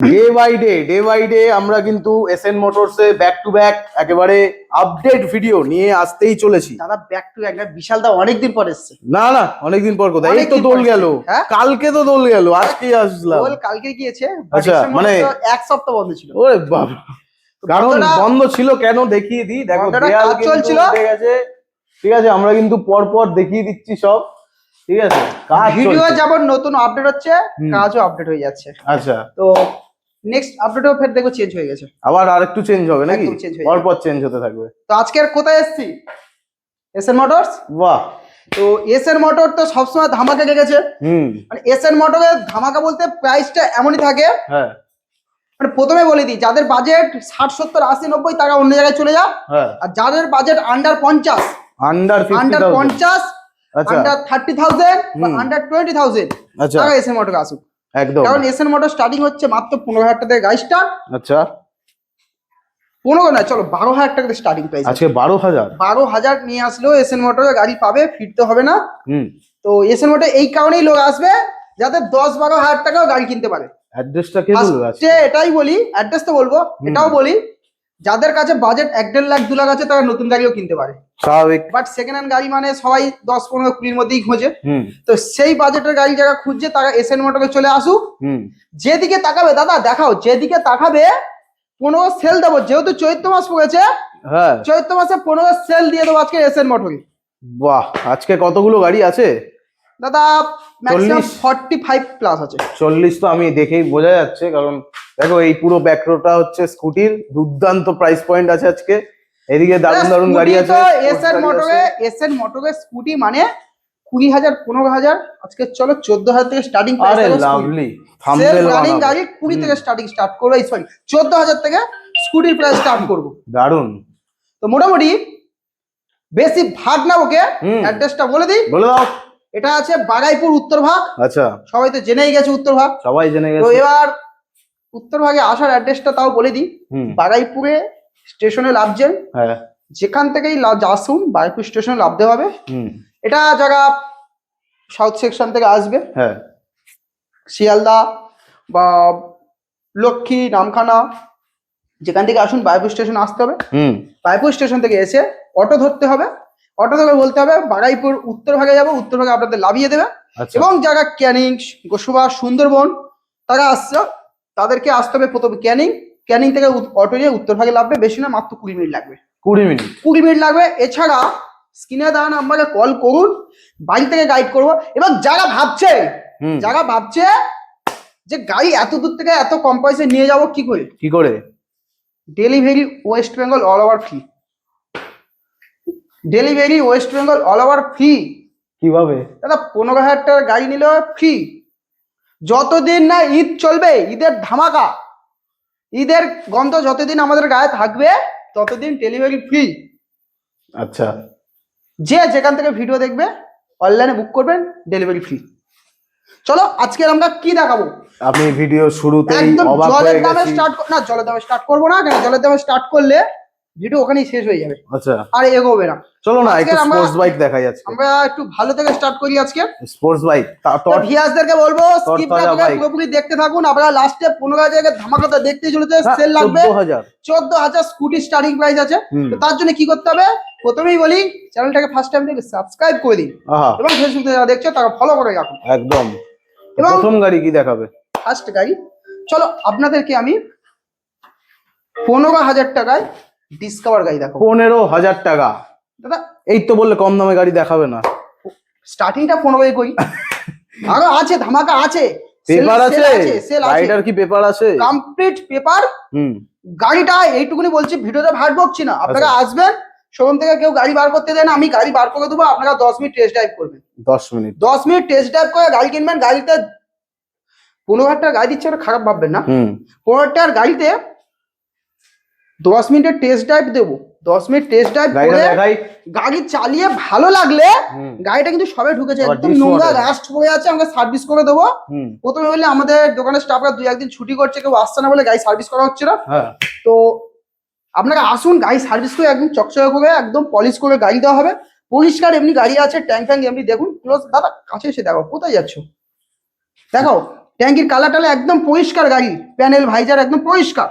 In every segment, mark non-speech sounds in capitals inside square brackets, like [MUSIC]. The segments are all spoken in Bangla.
Day by day day by day আমরা কিন্তু এস এন মোটরসে ব্যাক টু ব্যাক একেবারে আপডেট ভিডিও নিয়ে আসতেই চলেছি। দাদা ব্যাক টু একটা বিশাল দা অনেকদিন পর এসছে। না না অনেকদিন পর কোথায়? এই তো দোল গেল। হ্যাঁ? কালকে তো দোল গেল আজকেই আসলাম। ওল কালকে গিয়েছে। আচ্ছা, মানে- এক সপ্তাহ বন্ধ ছিল। ওরে বাবা। কারণ বন্ধ ছিল কেন দেখিয়ে দিই? দেখো দেয়াল চলছিল। ঠিক আছে আমরা কিন্তু পর পর দেখিয়ে দিচ্ছি সব। ঠিক আছে ভিডিও যেমন নতুন আপডেট হচ্ছে কাজও আপডেট হয়ে যাচ্ছে। আচ্ছা। তো নেক্সট আপডেটও ফের দেখো চেঞ্জ হয়ে গেছে। আবার আরেকটু চেঞ্জ হবে নাকি? একদম change হয়ে পর পর চেঞ্জ হতে থাকবে। তো আজকে আর কোথায় এসছি? এসএন মোটরস বাহ। তো এসএন মোটর তো সবসময় ধামাকা লেগেছে হুম। মানে এসএন মোটরের ধামাকা বলতে প্রাইসটা এমনই থাকে। হ্যাঁ। মানে প্রথমে বলে দিই যাদের বাজেট ষাট সত্তর আশি নব্বই তারা অন্য জায়গায় চলে যাও হ্যাঁ। আর যাদের বাজেট আন্ডার পঞ্চাশ আন্ডার আন্ডার পঞ্চাশ আন্ডার থার্টি থাউজেন্ড বা আন্ডার টোয়েন্টি থাউজেন্ড টাকা এসএন মোটর আসুক। একদম। কারণ এসএন মোটর স্টার্টিং হচ্ছে মাত্র পনেরো হাজার টাকা গাড়ি স্টার্ট আচ্ছা। পনেরো না চলো বারো হাজার টাকা স্টার্টিং প্রাইস আজকে বারো হাজার? বারো হাজার নিয়ে আসলেও এসএন মোটর গাড়ি পাবে ফিরতে হবে না। হুম। তো এসএন মোটর এই কারণেই লোক আসবে যাতে দশ বারো হাজার টাকাও গাড়ি কিনতে পারে। অ্যাড্রেসটা কে এটাই বলি অ্যাড্রেস তো বলব এটাও বলি যাদের কাছে বাজেট এক দেড় লাখ দু লাখ আছে তারা নতুন গাড়িও কিনতে পারে। স্বাভাবিক। বাট সেকেন্ড হ্যান্ড গাড়ি মানে সবাই দশ পনেরো কুড়ির মধ্যেই খোঁজে। তো সেই বাজেটের গাড়ি যারা খুঁজছে তারা এসএন মোটরে চলে আসুক। হুম। যেদিকে তাকাবে দাদা দেখাও যেদিকে তাকাবে পনেরো সেল দেবো। যেহেতু চৈত্র মাস পড়েছে হ্যাঁ। চৈত্র মাসে পনেরো সেল দিয়ে দেবো আজকে এসএন মোটরে বাহ আজকে কতগুলো গাড়ি আছে? দাদা ম্যাক্সিমাম 40 ফর্টি ফাইভ প্লাস আছে। চল্লিশ তো আমি দেখেই বোঝা যাচ্ছে কারণ দেখো এই পুরো ব্যাকরোটা হচ্ছে স্কুটির দুর্দান্ত প্রাইস পয়েন্ট আছে আজকে। এদিকে দারুণ দারুণ গাড়ি আছে এসএন মোটরে। এসএন মোটরে স্কুটি মানে কুড়ি হাজার পনেরো হাজার আজকে চলো চোদ্দ হাজার থেকে স্টার্টিং আরে লাভলি রানিং গাড়ি কুড়ি থেকে স্টার্টিং স্টার্ট করব এই সরি চোদ্দ হাজার থেকে স্কুটির প্রাইস স্টার্ট করব। দারুণ। তো মোটামুটি বেশি ভাগ না ওকে অ্যাড্রেসটা বলে দিই। বলে দাও। এটা আছে বাগাইপুর উত্তর ভাগ। আচ্ছা। সবাই তো জেনেই গেছে উত্তর ভাগ। সবাই জেনে গেছে। তো এবার উত্তর ভাগে আসার অ্যাড্রেসটা তাও বলে দিই। বাগাইপুরে স্টেশনে নামছেন হ্যাঁ। যেখান থেকেই আসুন বাগাইপুর স্টেশনে নামতে হবে। হুম। এটা যারা সাউথ সেকশন থেকে আসবে হ্যাঁ। শিয়ালদা বা লক্ষ্মী নামখানা যেখান থেকে আসুন বায়পুর স্টেশন আসতে হবে। হুম। বায়পুর স্টেশন থেকে এসে অটো ধরতে হবে। অটো ধরে বলতে হবে বাগাইপুর উত্তর ভাগে যাব উত্তর ভাগে আপনাদের লাভিয়ে দেবে। আচ্ছা। এবং যারা ক্যানিং গোসবা সুন্দরবন তারা আসছে তাদেরকে আসতে হবে প্রথমে ক্যানিং। ক্যানিং থেকে অটো নিয়ে উত্তর ভাগে লাগবে বেশি না মাত্র কুড়ি মিনিট লাগবে। কুড়ি মিনিট। কুড়ি মিনিট লাগবে। এছাড়া স্ক্রিনে দেওয়া নাম্বারে কল করুন বাড়ি থেকে গাইড করব। এবং যারা ভাবছে যারা ভাবছে যে গাড়ি এত দূর থেকে এত কম পয়সায় নিয়ে যাব কি করে? কি করে? Delivery West Bengal all over free. Delivery West Bengal all over free কীভাবে? দাদা পনেরো হাজার টাকার গাড়ি নিলে ফ্রি যতদিন না ঈদ চলবে ঈদের ধামাকা ঈদের গন্ধ যতদিন আমাদের গায়ে থাকবে ততদিন ডেলিভারি ফ্রি আচ্ছা। যে যেখান থেকে ভিডিও দেখবে অনলাইনে বুক করবেন ডেলিভারি ফ্রি চলো আজকে আমরা কি দেখাবো? আপনি ভিডিও শুরুতেই অবাক জলের হয়ে দামে গেছি। স্টার্ট না জলের দামে স্টার্ট করব না কেন? জলের দামে স্টার্ট করলে ভিডিও ওখানেই শেষ হয়ে যাবে। আচ্ছা। আর এগোবে না। চলো না আজকে একটু স্পোর্টস বাইক দেখাই যাচ্ছে আমরা একটু ভালো থেকে স্টার্ট করি আজকে। স্পোর্টস বাইক তো ভিয়াসদেরকে বলব স্কিপ না করে পুরোপুরি দেখতে থাকুন। আপনারা লাস্টে পনেরো হাজার ধামাকাটা দেখতে চলেছে হ্যাঁ, সেল লাগবে। হাজার। চোদ্দ হাজার স্কুটি স্টার্টিং প্রাইস আছে। তো তার জন্য কি করতে হবে? প্রথমেই বলি চ্যানেলটাকে ফার্স্ট টাইম থেকে সাবস্ক্রাইব করে দিন। এবং ফেসবুক থেকে যারা দেখছ তারা ফলো করে রাখুন। একদম। এবং- প্রথম গাড়ি কি দেখাবে? ফার্স্ট গাড়ি। চলো আপনাদেরকে আমি পনেরো হাজার টাকায় ডিসকাভার গাড়ি দেখো। পনেরো হাজার টাকা। দাদা এই তো বললে কম দামে গাড়ি দেখাবে না। স্টার্টিংটা পনেরো করি আরও আছে ধামাকা আছে। পেপার আছে? রাইডার কি পেপার আছে? কমপ্লিট পেপার হুম। গাড়িটা এইটুকুনি বলছি ভিডিওতে ভাট বকছি না। আপনারা আচ্ছা। আসবেন শোরুম থেকে কেউ গাড়ি বার করতে দেন আমি গাড়ি বার করে দেবো আপনারা দশ মিনিট টেস্ট ড্রাইভ করবেন। দশ মিনিট। দশ মিনিট টেস্ট ড্রাইভ করে গাড়ি কিনবেন গাড়িতে পনেরো হাজার টাকা গাড়ি দিচ্ছে খারাপ ভাববেন না। পনেরো হাজার টাকার গাড়িতে দশ মিনিটের টেস্ট ড্রাইভ দেবো। দশ মিনিট টেস্ট ড্রাইভ করে গাড়ি চালিয়ে ভালো লাগলে গাড়িটা কিন্তু সবে ঢুকেছে। একদম নোংরা রাস্ট হয়ে আছে আমরা সার্ভিস করে দেবো। প্রথমে বললে আমাদের দোকানের স্টাফরা দুই একদিন ছুটি করছে কেউ আসছে না বলে গাড়ি সার্ভিস করা হচ্ছে না। হ্যাঁ। তো আপনারা আসুন গাড়ি সার্ভিস করে একদম চকচকে করে একদম পলিশ করে গাড়ি দেওয়া হবে। পরিষ্কার এমনি গাড়ি আছে ট্যাঙ্ক ফ্যাঙ্ক এমনি দেখুন। ক্লোজ দাদা কাছে এসে দেখো কোথায় যাচ্ছ? দেখো ট্যাঙ্কির কালার টালা একদম পরিষ্কার গাড়ি প্যানেল ভাইজার একদম পরিষ্কার।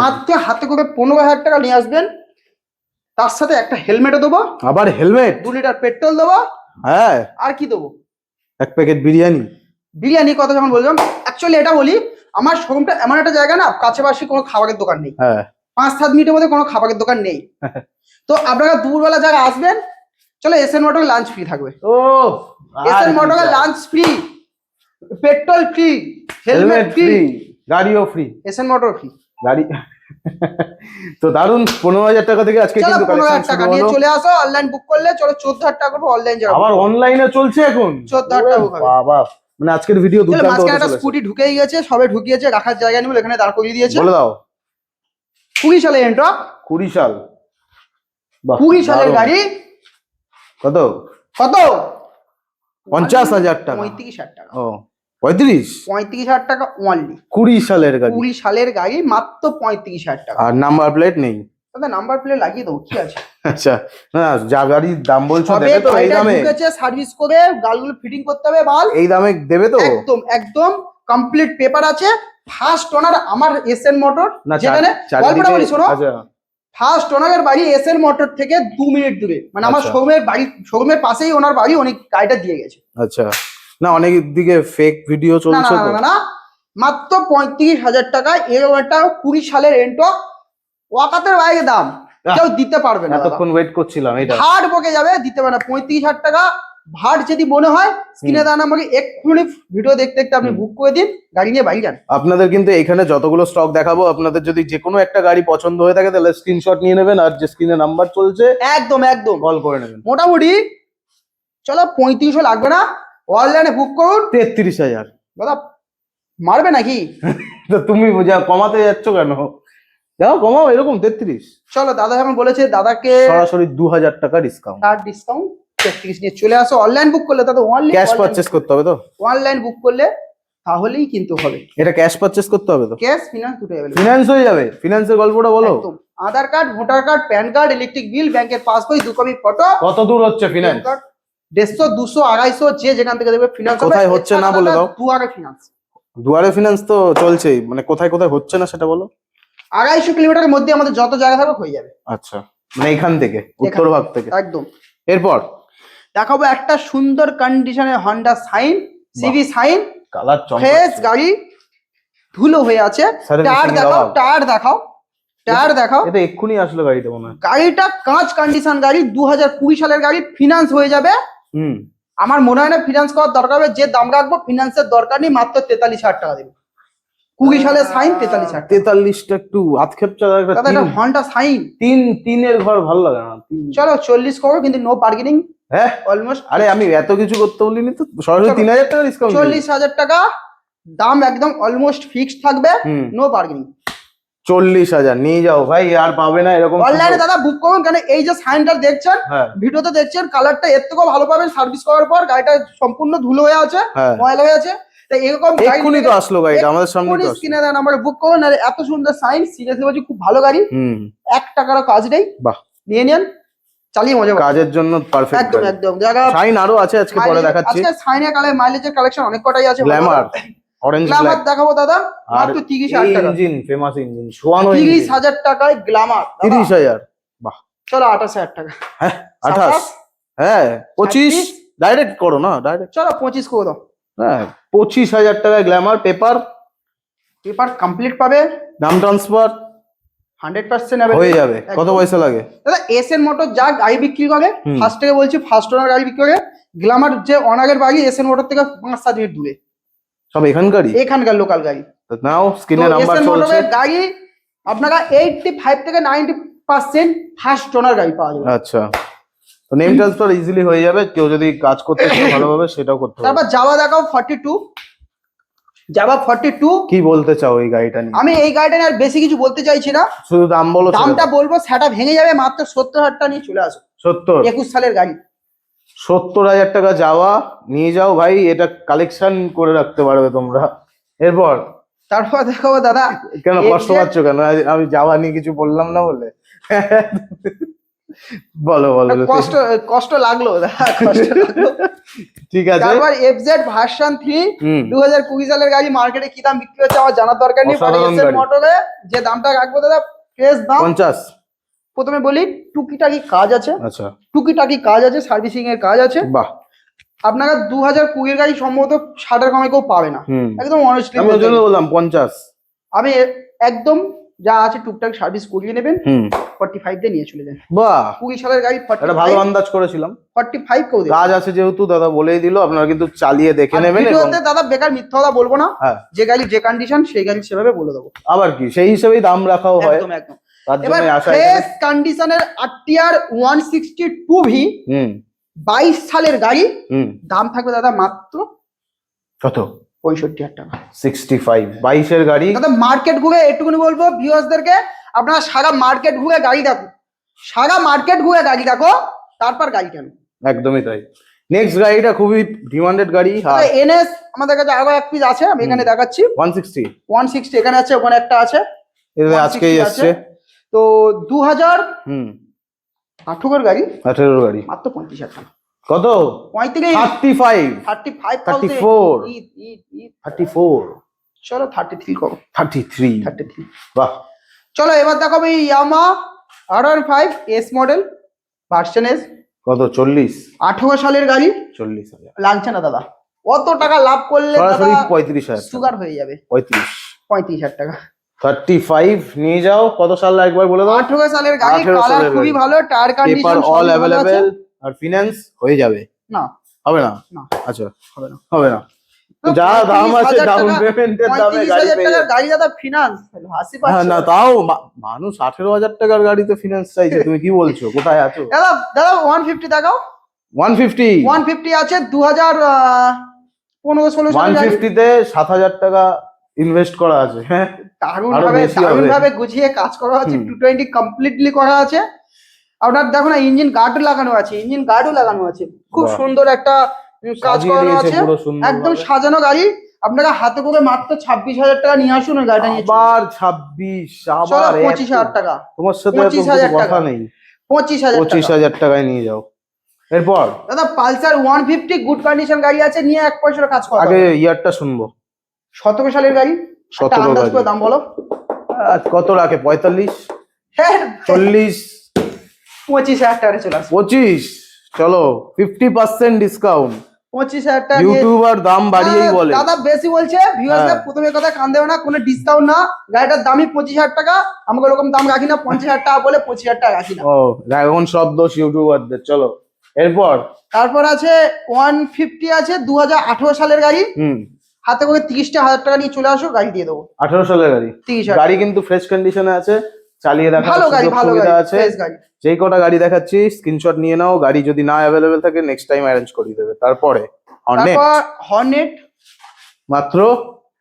মাত্র হাতে করে পনেরো হাজার টাকা নিয়ে আসবেন। তার সাথে একটা হেলমেটও দেবো। আবার হেলমেট? দু লিটার পেট্রোল দেবো। হ্যাঁ। আর কি দেবো? এক প্যাকেট বিরিয়ানি। বিরিয়ানি কথা যখন বললাম। অ্যাকচুয়ালি এটা বলি আমার শোরুমটা এমন একটা জায়গা না কাছেপাশে কোনো খাবারের দোকান নেই। হ্যাঁ। পাঁচ সাত মিনিটের মধ্যে কোনো খাবারের দোকান নেই। তো আপনারা দুপুরবেলা যারা আসবেন চলো S N motor lunch free থাকবে। ও S N motor lunch free petrol free helmet free free গাড়িও free S N motor free গাড়ি। তো দারুণ পনেরো হাজার টাকা থেকে আজকে কিন্তু পনেরো হাজার টাকা নিয়ে চলে আসো অনলাইন বুক করলে চলো চোদ্দ হাজার টাকা করব অনলাইন যাব আবার অনলাইনে চলছে এখন? 14,000 টাকা বাবা মানে আজকের ভিডিও দুর্দান্ত মাঝখানে একটা স্কুটি ঢুকেই গেছে সবে ঢুকিয়েছে রাখার জায়গা নিয়ে এখানে দাঁড় করিয়ে দিয়েছে। বলে দাও। কুড়ি সালে এন্ট্রা কুড়ি সাল। কুড়ি সালের গাড়ি। কত? কত? পঞ্চাশ হাজার টাকা। পঁয়ত্রিশ হাজার টাকা। ও। পঁয়ত্রিশ? পঁয়ত্রিশ হাজার টাকা ওয়ানলি কুড়ি সালের গাড়ি। কুড়ি সালের গাড়ি মাত্র পঁয়ত্রিশ হাজার টাকা। আর নাম্বার প্লেট নেই। দাদা নাম্বার প্লেট লাগিয়ে দেবো কি আছে? আচ্ছা না যা গাড়ির দাম বলছো দেবে তো এই দামে। ঢুকেছে সার্ভিস করে গালগুলো ফিটিং করতে হবে মাল এই দামে দেবে তো? একদম একদম কমপ্লিট পেপার আছে। ফার্স্ট ওনার আমার এস এন মোটর যেখানে গল্পটা বলি শোনো। আচ্ছা। ফার্স্ট ওনারের বাড়ি এস এন মোটর থেকে দু মিনিট দূরে। মানে আমার আচ্ছা। শোরুমের বাড়ি শোরুমের পাশেই ওনার বাড়ি অনেক গাড়িটা দিয়ে গেছে। আচ্ছা। না অনেক দিকে ফেক ভিডিও চলছে না, না না মাত্র পঁয়ত্রিশ হাজার টাকায় এরকম একটা কুড়ি সালের এন্টো ওয়াকাতের বাইরে দাম। কেউ দিতে পারবে না। এতক্ষণ ওয়েট করছিলাম এটা ভাট বকে যাবে দিতে পারে না। পঁয়ত্রিশ হাজার টাকা ভাট যদি মনে হয় স্ক্রিনে দান আমাকে এক্ষুনি ভিডিও দেখতে দেখতে আপনি বুক করে দিন গাড়ি নিয়ে বাইরে যান। আপনাদের কিন্তু এখানে যতগুলো স্টক দেখাবো আপনাদের যদি যে কোনো একটা গাড়ি পছন্দ হয়ে থাকে তাহলে স্ক্রিনশট নিয়ে নেবেন আর যে স্ক্রিনে নাম্বার চলছে একদম একদম। কল করে নেবেন। মোটামুটি চলো পঁয়ত্রিশও লাগবে না অনলাইনে বুক করুন তেত্রিশ হাজার। দাদা মারবে নাকি? [LAUGHS] তো তুমি যা কমাতে যাচ্ছ কেন? যাও কমাও এরকম তেত্রিশ। চলো দাদা যখন বলেছে দাদাকে সরাসরি দু হাজার টাকা ডিসকাউন্ট তার ডিসকাউন্ট তেত্রিশ নিয়ে চলে আসো। অনলাইন বুক করলে দাদা অনলাইন ক্যাশ পারচেস করতে হবে তো? অনলাইন বুক করলে তাহলেই কিন্তু হবে। এটা ক্যাশ পারচেস করতে হবে তো? ক্যাশ ফিনান্স দুটো অ্যাভেলেবল ফিনান্স হয়ে যাবে। ফিনান্সের গল্পটা বলো। একদম। Aadhaar card voter card pan card electric bill ব্যাংকের পাসবই দু কপি ফটো কত দূর হচ্ছে ফিনান্স দেড়শো দুশো আড়াইশো যে যেখান থেকে দেবে ফিনান্স কোথায় হচ্ছে না বলে দাও। দুয়ারে ফিনান্স দুয়ারে ফিনান্স তো চলছেই মানে কোথায় কোথায় হচ্ছে না সেটা বলো। আড়াইশো কিলোমিটারের মধ্যে আমাদের যত জায়গা থাকবে হয়ে যাবে। আচ্ছা মানে এখান থেকে উত্তর ভাগ থেকে একদম। এরপর? দেখাবো একটা সুন্দর কন্ডিশনের Honda shine CB shine colour fresh গাড়ি ধুলো হয়ে আছে। টায়ার দেখাও টায়ার দেখাও টায়ার দেখাও। এটা এক্ষুনি আসলো গাড়িটা মনে হয়। গাড়িটা কাঁচ কন্ডিশন গাড়ি দু কুড়ি সালের গাড়ি ফিনান্স হয়ে যাবে। হুম। আমার মনে হয় না ফিনান্স করার দরকার হবে। যে দাম রাখব ফিনান্সের দরকার নেই মাত্র তেতাল্লিশ হাজার টাকা দেবে। কুড়ি সালে সাইন তেতাল্লিশ হাজার তেতাল্লিশটা একটু হাত খেপচা একটা হন্ডা সাইন তিন তিনের ঘর ভালো লাগে না। চলো চল্লিশ করো কিন্তু নো বার্গেনিং হ্যাঁ। অলমোস্ট আরে আমি এত কিছু করতে বলিনি তো। সরাসরি তিন হাজার টাকা ডিসকাউন্ট চল্লিশ হাজার টাকা দাম একদম অলমোস্ট ফিক্সড থাকবে। নো বার্গেনিং চল্লিশ হাজার। নিয়ে যাও ভাই আর পাবে না এরকম অনলাইনে দাদা বুক করুন কেন এই যে সাইনটা দেখছেন হ্যাঁ। ভিডিওতে দেখছেন কালারটা এর থেকেও ভালো পাবেন সার্ভিস করার পর গাড়িটা সম্পূর্ণ ধুলো হয়ে আছে হ্যাঁ। ময়লা হয়ে আছে। তাই এরকম তো আসলো গাড়িটা আমাদের সামনে তো আসলো। স্ক্রিনে দেন আমার বুক করুন আর এত সুন্দর সাইন সিরিয়াসলি বলছি খুব ভালো গাড়ি। এক টাকারও কাজ নেই। বাহ। নিয়ে নেন চালিয়ে মজা কাজের জন্য পারফেক্ট একদম একদম। জায়গা শাইন আরও আছে আজকে পরে দেখাচ্ছি। আজকে সাইনের কালে মাইলেজের কালেকশন অনেক কটাই আছে। গ্ল্যামার অরেঞ্জ গ্ল্যামার দেখাবো দাদা মাত্র তিরিশ হাজার টাকা। ইঞ্জিন ফেমাস ইঞ্জিন সোয়ানো তিরিশ ইঞ্জিন হাজার টাকায় গ্ল্যামার তিরিশ হাজার চলো আঠাশ হাজার টাকা। হ্যাঁ আঠাশ। সাতাশ, হ্যাঁ পঁচিশ? ছাব্বিশ। ডাইরেক্ট করো না ডাইরেক্ট চলো পঁচিশ করে দাও। হ্যাঁ পঁচিশ হাজার টাকায় গ্ল্যামার পেপার পেপার কমপ্লিট পাবে। নাম ট্রান্সফার হান্ড্রেড পার্সেন্ট হয়ে যাবে। কত পয়সা লাগে? দাদা এস এন মোটর যা গাড়ি বিক্রি করে ফার্স্ট থেকে বলছি ফার্স্ট ওনার গাড়ি বিক্রি করে গ্ল্যামার যে অনাগের বাড়ি এস এন মোটর থেকে পাঁচ সাত মিনিট দূরে। সব এখানকারই? এখানকার লোকাল গাড়ি। নাও স্ক্রিনে নাম্বার চলছে। গাড়ি আপনারা এইটটি ফাইভ থেকে নাইনটি পার্সেন্ট ফার্স্ট ওনার গাড়ি পাওয়া যাবে। আচ্ছা। তো নেম ট্রান্সফার ইজিলি হয়ে যাবে কেউ যদি কাজ করতে চায় [COUGHS] ভালোভাবে সেটাও করতে তারপর যাওয়া দেখাও ফর্টি টু যাওয়া ফর্টি টু কি বলতে চাও এই গাড়িটা নিয়ে? আমি এই গাড়িটা নিয়ে আর বেশি কিছু বলতে চাইছি না। শুধু দাম বলো দামটা বলব সেটা ভেঙে যাবে মাত্র সত্তর হাজার টাকা নিয়ে চলে আসো। সত্তর? একুশ সালের গাড়ি। সত্তর হাজার টাকা যাওয়া নিয়ে যাও ভাই এটা কালেকশন করে রাখতে পারবে তোমরা। এরপর? তারপর দেখাবো দাদা কেন কষ্ট পাচ্ছ কেন? আমি যাওয়া নিয়ে কিছু বললাম না বলে? বলো বলো কষ্ট কষ্ট লাগল দাদা, ঠিক আছে। তারপর এফজেড ভার্সন থ্রি হুম। দু হাজার কুড়ি সালের গাড়ি মার্কেটে কি দাম বিক্রি হচ্ছে আমার জানার দরকার নেই। মোটরে যে দামটা রাখব দাদা ফ্রেশ দাম পঞ্চাশ। প্রথমে বলি টুকিটাকি কাজ আছে। আচ্ছা। টুকিটাকি কাজ আছে সার্ভিসিং এর কাজ আছে। বাহ। আপনারা দু হাজার কুড়ির গাড়ি সম্ভবত ষাটের কমে কেউ পাবে না। একদম অনেস্টলি আমি জন্য বললাম পঞ্চাশ। আমি একদম যা আছে টুকটাক সার্ভিস করিয়ে নেবেন। ফর্টি ফাইভ দিয়ে নিয়ে চলে যান। বাহ। কুড়ি সালের গাড়ি ফর্টি ভালো আন্দাজ করেছিলাম। ফর্টি ফাইভ কেউ কাজ আছে যেহেতু দাদা বলেই দিল আপনারা কিন্তু চালিয়ে দেখে নেবেন দাদা বেকার মিথ্যা কথা বলব না। হ্যাঁ। যে গাড়ি যে কন্ডিশন সেই গাড়ি সেভাবে বলে দেবো। আবার কি? সেই হিসেবেই দাম রাখাও হয়। একদম। এবার জন্য আশা ফ্রেশ কন্ডিশনের RTR one sixty two V হুম। বাইশ সালের গাড়ি। হুম। দাম থাকবে দাদা মাত্র কত? পঁয়ষট্টি হাজার টাকা। সিক্সটি ফাইভ বাইশের গাড়ি। দাদা মার্কেট ঘুরে এটুকুনি বলব ভিউয়ার্সদেরকে আপনারা সারা মার্কেট ঘুরে গাড়ি দেখো। সারা মার্কেট ঘুরে গাড়ি দেখো তারপর গাড়ি কেন। একদমই তাই। নেক্সট গাড়িটা খুবই ডিমান্ডেড গাড়ি এনএস আমাদের কাছে আরও এক পিস আছে আমি এখানে দেখাচ্ছি। ওয়ান সিক্সটি ওয়ান সিক্সটি এখানে আছে ওখানে একটা আছে। আজকেই আছে। তো দু হাজার হুম। আঠেরোর গাড়ি? আঠেরোর গাড়ি। মাত্র পঁয়ত্রিশ হাজার কত? পঁয়ত্রিশ। Thirty five. থার্টি ফাইভ 34 ঈদ ঈদ ঈদ। Thirty four. চলো থার্টি থ্রি করো। Thirty three. Thirty three. বাহ। চলো এবার দেখো এই Yamaha R one five S model version S কত? চল্লিশ। আঠেরো সালের গাড়ি। চল্লিশ হাজার। লাগছে না দাদা। অত টাকা লাভ করলে সরাসরি পঁয়ত্রিশ হাজার সুগার হয়ে যাবে। পঁয়ত্রিশ। পঁয়ত্রিশ হাজার টাকা। থার্টি ফাইভ নিয়ে যাও। কত সাল একবার বলে দাও? আঠেরো সালের গাড়ি 18 কালার খুবই ভালো টায়ার কন্ডিশন অল অ্যাভেলেবেল আর ফিনান্স হয়ে যাবে। না। হবে না। আচ্ছা হবে না। হবে না। যা দাম আছে ডাউন পেমেন্টের দামে গাড়ি পেয়ে। গাড়ি দাদা ফিনান্স হাসি হ্যাঁ পাচ্ছে না তাও মানুষ আঠেরো হাজার টাকার গাড়িতে ফিনান্স চাইছে। তুমি কি বলছো? কোথায় আছো? দাদা দাদা ওয়ান ফিফটি দেখাও। ওয়ান ফিফটি ওয়ান ফিফটি আছে দু হাজার পনেরো ষোলো ওয়ান ফিফটিতে সাত হাজার টাকা ইনভেস্ট করা আছে। হ্যাঁ দারুণ আরও ভাবে বেশি ভাবে গুছিয়ে কাজ করা আছে টু টোয়েন্টি কমপ্লিটলি করা আছে। আপনার দেখো না ইঞ্জিন গার্ডও লাগানো আছে ইঞ্জিন গার্ডও লাগানো আছে। খুব সুন্দর একটা কাজ করানো আছে। একদম সাজানো গাড়ি। আপনারা হাতে করে মাত্র ছাব্বিশ হাজার টাকা নিয়ে আসুন গাড়িটা নিয়ে। আবার ছাব্বিশ আবার পঁচিশ হাজার টাকা। তোমার সাথে এত 25,000 কিছু কথা টাকা। নেই। পঁচিশ হাজার পঁচিশ হাজার টাকায় নিয়ে যাও। এরপর? দাদা Pulsar one fifty good condition গাড়ি আছে নিয়ে এক পয়সার কাজ করা আগে ইয়ারটা শুনব। সতেরো সালের গাড়ি। সতেরো দাম বলো। কত রাখে? পঁয়তাল্লিশ? হ্যাঁ। চল্লিশ? পঁচিশ হাজার টাকা চলে আসবে। পঁচিশ? চলো ফিফটি পার্সেন্ট ডিসকাউন্ট পঁচিশ হাজার টাকা ইউটিউবার দাম বাড়িয়েই বলে। দাদা বেশি বলছে ভিউয়ার্সরা হ্যাঁ। প্রথমে কথা কান দেবে না কোনো ডিসকাউন্ট না। গাড়িটার দামই পঁচিশ হাজার টাকা আমাকে ওরকম দাম রাখি না পঞ্চাশ হাজার টাকা বলে পঁচিশ হাজার টাকা রাখি না। ও এখন সব দোষ ইউটিউবারদের চলো। এরপর? তারপর আছে ওয়ান ফিফটি আছে দু হাজার আঠেরো সালের গাড়ি। হুম। হাতে করে তিরিশটা হাজার টাকা নিয়ে চলে আসো গাড়ি দিয়ে দেবো। আঠারো সালের গাড়ি। গাড়ি কিন্তু ফ্রেশ কন্ডিশনে আছে চালিয়ে দেখার ভালো গাড়ি ভালো গাড়ি আছে। যেই কটা গাড়ি দেখাচ্ছি স্ক্রিনশট নিয়ে নাও গাড়ি যদি না অ্যাভেলেবেল থাকে নেক্সট টাইম অ্যারেঞ্জ করিয়ে দেবে। তারপরে তারপর হর্নেট মাত্র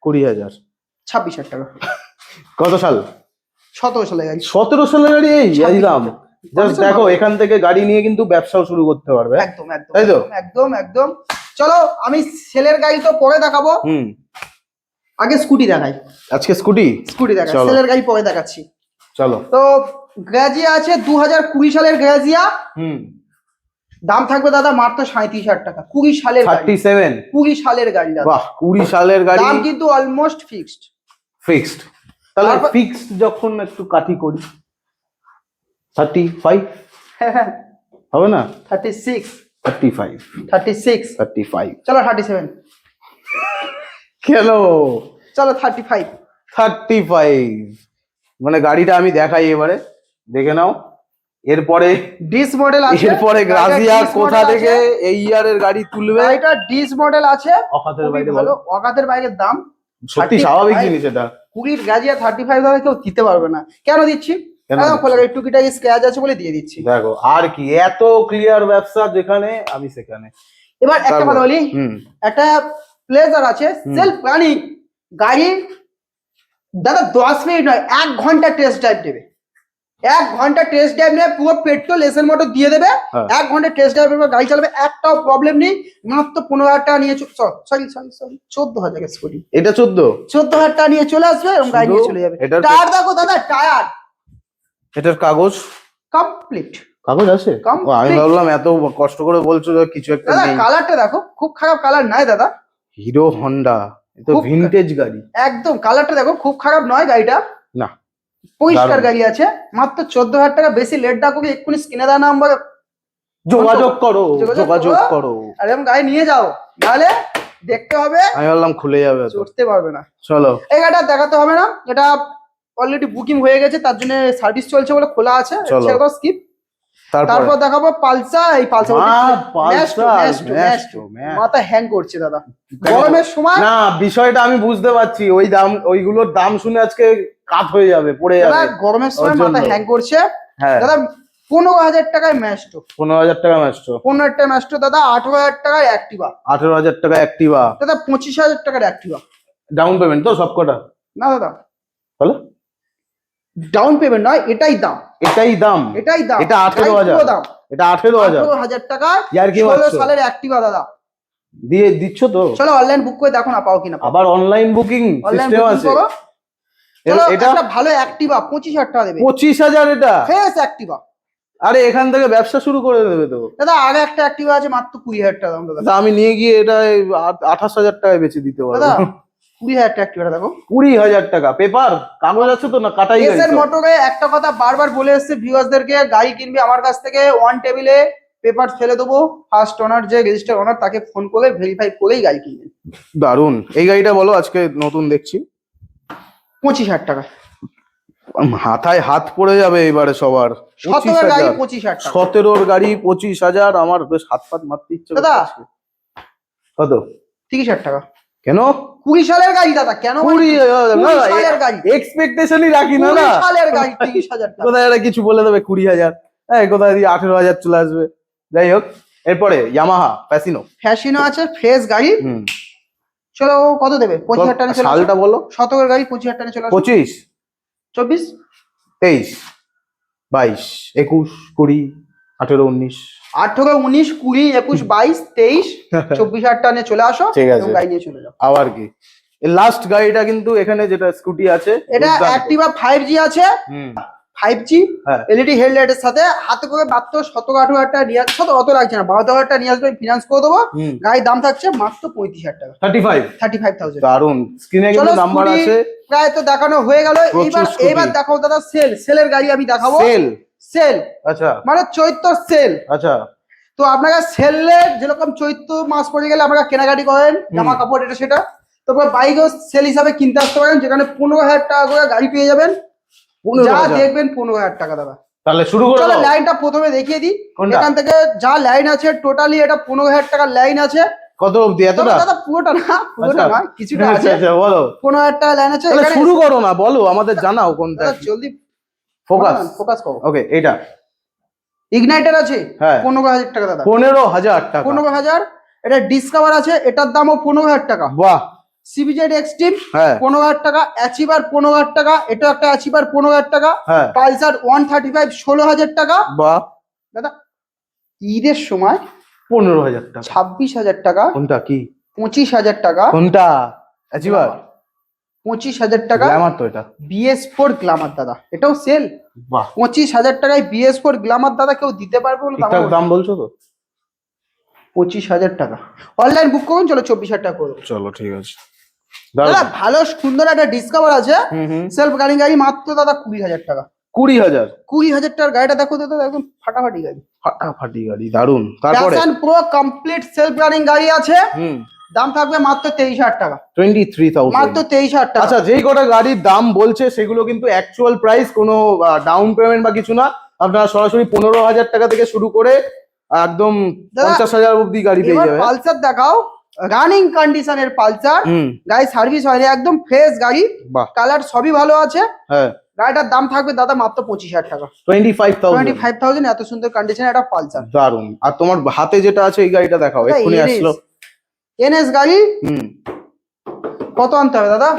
কুড়ি হাজার। ছাব্বিশ হাজার টাকা। কত সাল? সতেরো সালে গাড়ি। সতেরো সালের গাড়ি এই এই দাম। জাস্ট দেখো এখান থেকে গাড়ি নিয়ে কিন্তু ব্যবসাও শুরু করতে পারবে। একদম একদম তাই তো? একদম একদম। চলো আমি সেলের গাড়ি তো পরে দেখাবো। হুম। আগে স্কুটি দেখাই। আজকে স্কুটি? স্কুটি দেখাই। সেলের গাড়ি পরে দেখাচ্ছি। চলো। তো গ্রাজিয়া আছে দু হাজার কুড়ি সালের গ্রাজিয়া হুম। দাম থাকবে দাদা মাত্র সাঁত্রিশ হাজার টাকা। কুড়ি সালের থার্টি সেভেন? কুড়ি সালের গাড়ি বাহ কুড়ি সালের গাড়ি। দাম কিন্তু অলমোস্ট ফিক্সড ফিক্সড তাহলে ফিক্সড যখন একটু কাঠি করি। থার্টি ফাইভ হবে না? Thirty six thirty five thirty six thirty five চলো থার্টি সেভেন কেন চলো থার্টি ফাইভ থার্টি ফাইভ মানে গাড়িটা আমি দেখাই এবারে। দেখে নাও। এরপরে ডিস মডেল আছে। এরপরে গ্রাজিয়া কোথা থেকে। এই ইয়ারের গাড়ি তুলবে? গাড়িটা ডিস মডেল আছে। অখাতের খুবই বাইরে ভালো। অগাধের বাইরের দাম। সত্যি স্বাভাবিক জিনিস এটা। কুড়ির গাজিয়া থার্টি ফাইভ দাদা কেউ দিতে পারবে না। কেন দিচ্ছি? কেন একদম দিচ্ছি? খোলা গাড়ি টুকিটাকি স্ক্র্যাচ আছে বলে দিয়ে দিচ্ছি। দেখো আর কি এত ক্লিয়ার ব্যবসা যেখানে আমি সেখানে। এবার একটা কথা বলি একটা প্লেজার আছে সেলফ রানিং গাড়ি দাদা দশ মিনিট নয় এক ঘণ্টা টেস্ট ড্রাইভ দেবে। এক ঘণ্টা টেস্ট ড্রাইভ নেবে পুরো পেট্রোল এসের দিয়ে দেবে। হ্যাঁ। এক ঘণ্টা টেস্ট পর গাড়ি চালাবে একটাও প্রবলেম নেই মাত্র পনেরো হাজার টাকা নিয়ে সরি সরি সরি চোদ্দ হাজার স্কুটি এটা চোদ্দ? চোদ্দ হাজার টাকা নিয়ে চলে আসবে এবং গাড়ি নিয়ে চলে যাবে। টায়ার দেখো দাদা টায়ার এটার কাগজ? কমপ্লিট কাগজ আছে? আমি ভাবলাম এত কষ্ট করে বলছো যে কিছু একটা দাদা নেই। কালারটা দেখো খুব খারাপ কালার নাই দাদা। হিরো হন্ডা তো ভিনটেজ গাড়ি। একদম কালারটা দেখো খুব খারাপ নয় গাড়িটা। না পরিষ্কার গাড়ি আছে মাত্র চোদ্দ হাজার টাকা বেশি লেট ডাকো এক্ষুনি স্ক্রিনে দেওয়া নাম্বার যোগাযোগ করো যোগাযোগ করো। করো। আর এরকম গাড়ি নিয়ে যাও নাহলে দেখতে হবে আমি ভাবলাম খুলে যাবে চড়তে পারবে না। চলো। এই গাড়িটা দেখাতে হবে না এটা অলরেডি বুকিং হয়ে গেছে তার জন্য সার্ভিস চলছে বলে খোলা আছে চলো। স্কিপ তারপর? দেখাবো পালসা এই পালসা। মাথা হ্যাং করছে দাদা। গরমের সময় না বিষয়টা আমি বুঝতে পারছি ওই দাম ওইগুলোর দাম শুনে আজকে কাত হয়ে যাবে পড়ে যাবে। গরমের সময় মাথা হ্যাং করছে। হ্যাঁ। দাদা পনেরো হাজার টাকায় ম্যাস্টো পনেরো হাজার টাকা ম্যাস্টো পনেরো হাজার টাকা ম্যাস্টো দাদা আঠারো হাজার টাকায় অ্যাক্টিভা আঠেরো হাজার টাকা অ্যাক্টিভা দাদা পঁচিশ হাজার টাকার অ্যাক্টিভা ডাউন পেমেন্ট তো সবকটা না দাদা। তাহলে? ডাউন পেমেন্ট নয় এটাই দাম। এটাই দাম। এটাই দাম। এটা 18,000 গাড়ির পুরো দাম। এটা আঠেরো হাজার। আঠারো হাজার টাকায় ইয়ার কি ষোলো সালের অ্যাক্টিভা দাদা। দিয়ে দিচ্ছ তো? চলো অনলাইন বুক করে দেখো না পাও কিনা। আবার অনলাইন বুকিং অনলাইন সিস্টেম আছে। এটা একটা ভালো অ্যাক্টিভা পঁচিশ হাজার টাকা দেবে। পঁচিশ হাজার এটা? ফ্রেশ অ্যাক্টিভা আরে এখান থেকে ব্যবসা শুরু করে দেবে তো। দাদা আগে একটা অ্যাক্টিভা আছে মাত্র কুড়ি হাজার টাকা দাম দাদা। আমি নিয়ে গিয়ে এটা আঠাশ হাজার টাকায় বেচে দিতে দাদা পারব কুড়ি হাজার টাকা দেখো। কুড়ি হাজার টাকা। পেপার কাগজ আছে তো না কাটাই মোটরে একটা কথা বারবার বলে এসছে ভিউয়ার্সদেরকে গাড়ি কিনবি আমার কাছ থেকে ওয়ান টেবিলে পেপার ফেলে দেবো ফার্স্ট ওনার যে রেজিস্টার ওনার তাকে ফোন করে ভেরিফাই করেই গাড়ি কিনবেন দারুণ এই গাড়িটা বলো আজকে নতুন দেখছি। পঁচিশ হাজার টাকা। হাতায় হাত পড়ে যাবে এবারে সবার। সতেরো গাড়ি পঁচিশ হাজার সতেরোর গাড়ি পঁচিশ হাজার আমার বেশ হাত পাত মারতে ইচ্ছে দাদা। কত? তিরিশ হাজার টাকা। কেন? কুড়ি সালের গাড়ি দাদা কেন কুড়ি কুড়ি সালের গাড়ি। এক্সপেকটেশনই রাখি না না সালের গাড়ি তিরিশ হাজার কোথায় একটা কিছু বলে দেবে কুড়ি হাজার? হ্যাঁ কোথায় দিয়ে আঠেরো হাজার চলে আসবে। যাই হোক এরপরে ইয়ামাহা প্যাসিনো ফ্যাশিনো আছে ফ্রেশ গাড়ি। হুম। চলো কত দেবে? পঁচিশ হাজার টাকা চলে সালটা বলো। শতকের গাড়ি পঁচিশ হাজার টাকা চলে পঁচিশ। চব্বিশ? তেইশ। বাইশ। একুশ কুড়ি আঠেরো উনিশ। আঠারো উনিশ কুড়ি একুশ বাইশ তেইশ চব্বিশ হাজার টাকা নিয়ে চলে আসো [LAUGHS] ঠিক আছে। গাড়ি নিয়ে চলে যাও। আবার কি? লাস্ট গাড়িটা কিন্তু এখানে যেটা স্কুটি আছে এটা অ্যাক্টিভা ফাইভ জি আছে। ফাইভ জি হ্যাঁ। এলইডি হেডলাইটের সাথে। হাতে করে মাত্র সতেরো আঠারো হাজার টাকা নিয়ে অত লাগছে না বারো হাজার টাকা নিয়ে আসবে ফিনান্স করে দেবো। গাড়ির দাম থাকছে মাত্র পঁয়ত্রিশ হাজার টাকা। Thirty five thirty five thousand দারুণ স্ক্রিনে কিন্তু নাম্বার আছে। প্রায় তো দেখানো হয়ে গেল। এইবার। এইবার দেখাবো দাদা সেল সেলের গাড়ি আমি দেখাবো। Sale sale. আচ্ছা। মানে চৈত্র সেল। আচ্ছা। তো আপনারা সেলে যেরকম চৈত্র মাস পড়ে গেলে আপনারা কেনাকাটি করেন জামা কাপড় এটা সেটা। তারপর বাইকও সেল হিসাবে কিনতে আসতে পারেন যেখানে পনেরো হাজার টাকা করে গাড়ি পেয়ে যাবেন। যা দেখবেন পনেরো হাজার টাকা দাদা। তাহলে শুরু করে চলো লাইনটা প্রথমে দেখিয়ে দিই। এখান থেকে যা লাইন আছে টোটালি এটা পনেরো হাজার টাকার লাইন আছে। কত অবধি? এতটা? দাদা পুরোটা না পুরোটা আচ্ছা। নয় কিছুটা আচ্ছা আছে। আচ্ছা বলো। পনেরো হাজার টাকা লাইন আছে শুরু করো না বলো আমাদের জানাও কোনটা জলদি ফোকাস ফোকাস করো। ওকে এটা ইগনাইটার আছে? হ্যাঁ। পনেরো হাজার টাকা দাদা। পনেরো হাজার টাকা। পনেরো হাজার। এটা ডিসকাভার আছে এটার দামও পনেরো হাজার টাকা। বাহ। সিবিজেড এক্সট্রিম হ্যাঁ। পনেরো হাজার টাকা। অ্যাচিভার পনেরো হাজার টাকা। এটা একটা অ্যাচিভার পনেরো হাজার টাকা। হ্যাঁ। পালসার ওয়ান থার্টি ফাইভ ষোলো হাজার টাকা। বাহ। দাদা ঈদের সময় পনেরো হাজার টাকা। ছাব্বিশ হাজার টাকা। কোনটা কি? পঁচিশ হাজার টাকা। কোনটা? অ্যাচিভার পঁচিশ হাজার টাকা গ্ল্যামার তো এটা। বিএস ফোর গ্লামার দাদা। এটাও সেল বাহ। পঁচিশ হাজার টাকায় বিএস ফোর গ্লামার দাদা কেউ দিতে পারবে বলে দাম বলছো তো? পঁচিশ হাজার টাকা। অনলাইন বুক করুন চলো চব্বিশ হাজার টাকা করব চলো ঠিক আছে। দাদা ভালো সুন্দর একটা ডিসকাভার আছে। সেলফ গাড়ি গাড়ি মাত্র দাদা কুড়ি হাজার টাকা। কুড়ি হাজার? কুড়ি হাজার টাকার গাড়িটা দেখো দাদা একদম ফাটাফাটি গাড়ি। ফাটাফাটি গাড়ি দারুণ তারপরে? প্রো কমপ্লিট সেলফ রানিং গাড়ি আছে। হুম। দাম থাকবে মাত্র তেইশ হাজার টাকা। টোয়েন্টি থ্রি থাউজেন্ড মাত্র তেইশ হাজার টাকা। আচ্ছা যেই কটা গাড়ির দাম বলছে সেগুলো কিন্তু অ্যাকচুয়াল প্রাইস কোনো ডাউন পেমেন্ট বা কিছু না। আপনারা সরাসরি পনেরো হাজার টাকা থেকে শুরু করে একদম পঞ্চাশ হাজার অব্দি গাড়ি পেয়ে যাবে পালসার দেখাও। রানিং কন্ডিশনের পালসার। গাড়ি সার্ভিস হয়নি একদম ফ্রেশ গাড়ি। কালার সবই ভালো আছে। হ্যাঁ। গাড়িটার দাম থাকবে দাদা মাত্র পঁচিশ হাজার টাকা। Twenty five twenty five thousand এত সুন্দর কন্ডিশনের একটা পালসার। দারুণ আর তোমার হাতে যেটা আছে এই গাড়িটা দেখাও এক্ষুনি আসলো। এনএস গাড়ি? হুম। কত আনতে হবে দাদা?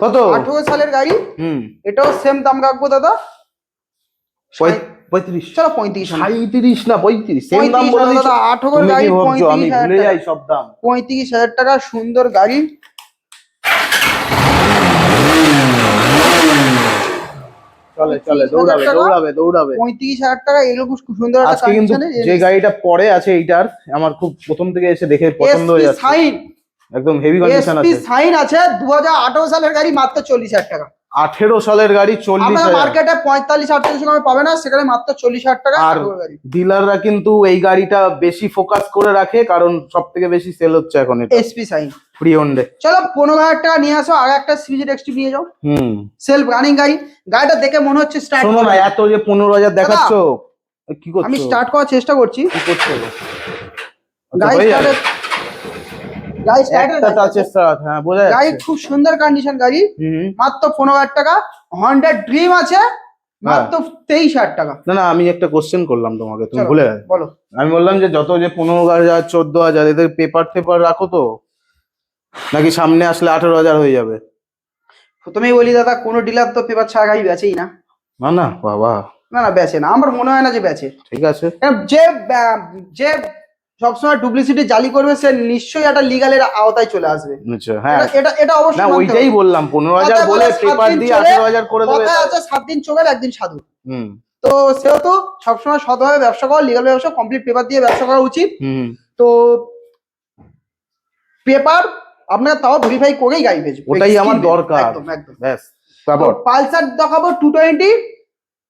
কত? আঠারো সালের গাড়ি। হুম। এটাও সেম দাম রাখব দাদা। পঁয়ত্রিশ। চলো পঁয়ত্রিশ। সাঁত্রিশ না পঁয়ত্রিশ। সেম দাম বলে দাদা গাড়ি পঁয়ত্রিশ হাজার টাকা সুন্দর গাড়ি। চলে চলে দৌড়াবে দৌড়াবে দৌড়াবে। পঁয়ত্রিশ হাজার টাকা খুব সুন্দর আজকে কিন্তু যে গাড়িটা পরে আছে এইটার আমার খুব প্রথম থেকে এসে দেখে পছন্দ হয়ে যাচ্ছে। একদম হেভি কন্ডিশন আছে। সাইন আছে দু হাজার আঠারো সালের গাড়ি মাত্র চল্লিশ হাজার টাকা। আঠেরো সালের গাড়ি চল্লিশ মার্কেটে পঁয়তাল্লিশ আটচল্লিশ টাকা পাবে না সেখানে মাত্র চল্লিশ হাজার টাকা আর ডিলাররা কিন্তু এই গাড়িটা বেশি ফোকাস করে রাখে কারণ সব থেকে বেশি সেল হচ্ছে এখন এসপি সাইন ফ্রি ওন্ডে চলো পনেরো হাজার টাকা নিয়ে আসো আর একটা সিরিজের এক্সটি নিয়ে যাও। হুম। সেলফ রানিং গাড়ি। গাড়িটা দেখে মনে হচ্ছে স্টার্ট শোনো না এত যে পনেরো হাজার দেখাচ্ছ কি করছ? আমি স্টার্ট করার চেষ্টা করছি। কি করছ? আচ্ছা, গাড়ি যাবে। স্টার্টের গাড়ি একটা টাচের স্টার্ট হ্যাঁ বোঝা গাড়ি যাচ্ছে। খুব সুন্দর কন্ডিশন গাড়ি। মাত্র পনেরো হাজার টাকা। হন্ডা ড্রিম আছে মাত্র তেইশ হাজার টাকা। না না আমি একটা কোশ্চেন করলাম তোমাকে তুমি ভুলে গেলে বলো। আমি বললাম যে যত যে পনেরো হাজার চোদ্দ হাজার এদের পেপার টেপার রাখো তো। নাকি সামনে আসলে আঠেরো হাজার হয়ে যাবে? প্রথমেই বলি দাদা কোনো ডিলার তো পেপার ছাড়া গাড়ি বেচেই না। না না বাবা। না না বেচে না। আমার মনে হয় না যে বেচে। ঠিক আছে। যে যে সবসময় ডুপ্লিসিটি জালি করবে সে নিশ্চয়ই একটা লিগালের আওতায় চলে আসবে। আচ্ছা হ্যাঁ। এটা- এটা না অবশ্যই ওইটাই বললাম পনেরো হাজার বলে পেপার দিয়ে আঠেরো হাজার করে দেবে। আছে সাত দিন চোখের একদিন সাধু। হুম। তো সেহেতু সবসময় সৎভাবে ব্যবসা করা লিগাল ব্যবসা কমপ্লিট পেপার দিয়ে ব্যবসা করা উচিত। হুম। তো পেপার আপনার তাও ভেরিফাই করেই গাড়ি বেচবে ওটাই আমার দরকার। একদম একদম। ব্যাস তারপর? পালসার দেখাবো two twenty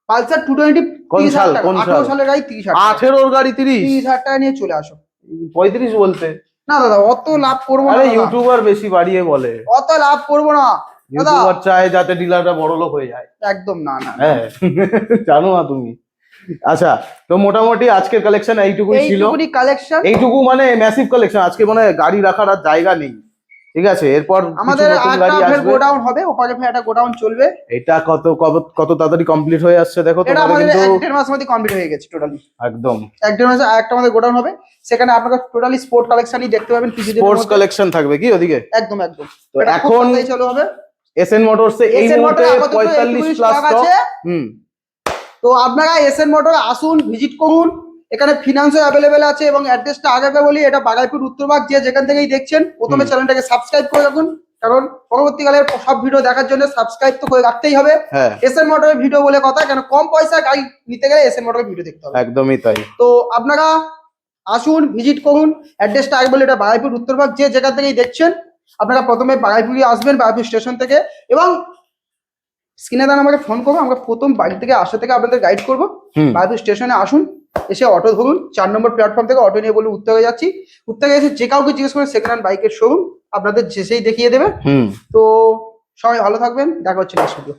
Pulsar two twenty কোন সাল, কোন সাল? সালের গাড়ি তিরিশ হাজার আঠেরোর গাড়ি তিরিশ? তিরিশ হাজার টাকা নিয়ে চলে আসো। পঁয়ত্রিশ বলতে। না দাদা অত লাভ করব না ইউটিউবার বেশি বাড়িয়ে বলে। অত লাভ করব না। দাদা। ইউটিউবার চায় যাতে ডিলাররা বড় লোক হয়ে যায়। একদম না না হ্যাঁ [LAUGHS] জানো না তুমি। আচ্ছা তো মোটামুটি আজকের কালেকশন এইটুকুই ছিল। কালেকশন এইটুকু মানে ম্যাসিভ কালেকশন আজকে মানে গাড়ি রাখার আর জায়গা নেই। ঠিক আছে এরপর আমাদের গাড়ি গোডাউন হবে ওপারে একটা গোডাউন চলবে। এটা কত কত- তাড়াতাড়ি কমপ্লিট হয়ে আসছে দেখো এটা আমাদের কিন্তু এক দেড় মাসের মধ্যে কমপ্লিট হয়ে গেছে টোটালি একদম। এক দেড় মাসে একটা আমাদের গোডাউন হবে সেখানে আপনারা টোটালি স্পোর্ট কালেকশনই দেখতে পাবেন কিছুদিনের স্পোর্টস কালেকশন থাকবে কি ওদিকে? একদম একদম। তো এখন চালু হবে। এস এন মোটরস এই এসএন মুহূর্তে মোটর আপাতত পঁয়তাল্লিশ এইটুকুই প্লাস stock আছে। হুম। তো আপনারা এসএন মোটর আসুন ভিজিট করুন। এখানে ফিনান্সও অ্যাভেলেবেল আছে এবং অ্যাড্রেসটা আগে আগে বলি এটা বাগাইপুর উত্তরবাগ যে যেখান থেকেই দেখছেন প্রথমে। চ্যানেলটাকে সাবস্ক্রাইব করে রাখুন কারণ পরবর্তীকালে সব ভিডিও দেখার জন্য সাবস্ক্রাইব তো করে রাখতেই হবে। হ্যাঁ। এসএন মোটরের ভিডিও বলে কথা কেন কম পয়সা গাড়ি নিতে গেলে এস এসএন মোটরের ভিডিও দেখতে হবে। একদমই তাই। তো আপনারা আসুন ভিজিট করুন অ্যাড্রেসটা আগে বলে এটা বাগাইপুর উত্তরভাগ যে যেখান থেকেই দেখছেন আপনারা প্রথমে বাগাইপুরে আসবেন বাগাইপুর স্টেশন থেকে এবং স্ক্রিনে দান আমাকে ফোন করব আমরা প্রথম বাড়ি থেকে আসা থেকে আপনাদের গাইড করব। বাগাইপুর স্টেশনে আসুন এসে অটো ধরুন চার নম্বর প্ল্যাটফর্ম থেকে অটো নিয়ে বলুন হয়ে যাচ্ছি। উত্তরে এসে যে কাউকে জিজ্ঞেস করে সেকেন্ড হ্যান্ড বাইকের শোরুম আপনাদের যেসেই দেখিয়ে দেবে। হুম। তো সবাই ভালো থাকবেন দেখা হচ্ছে নেক্সট ভিডিও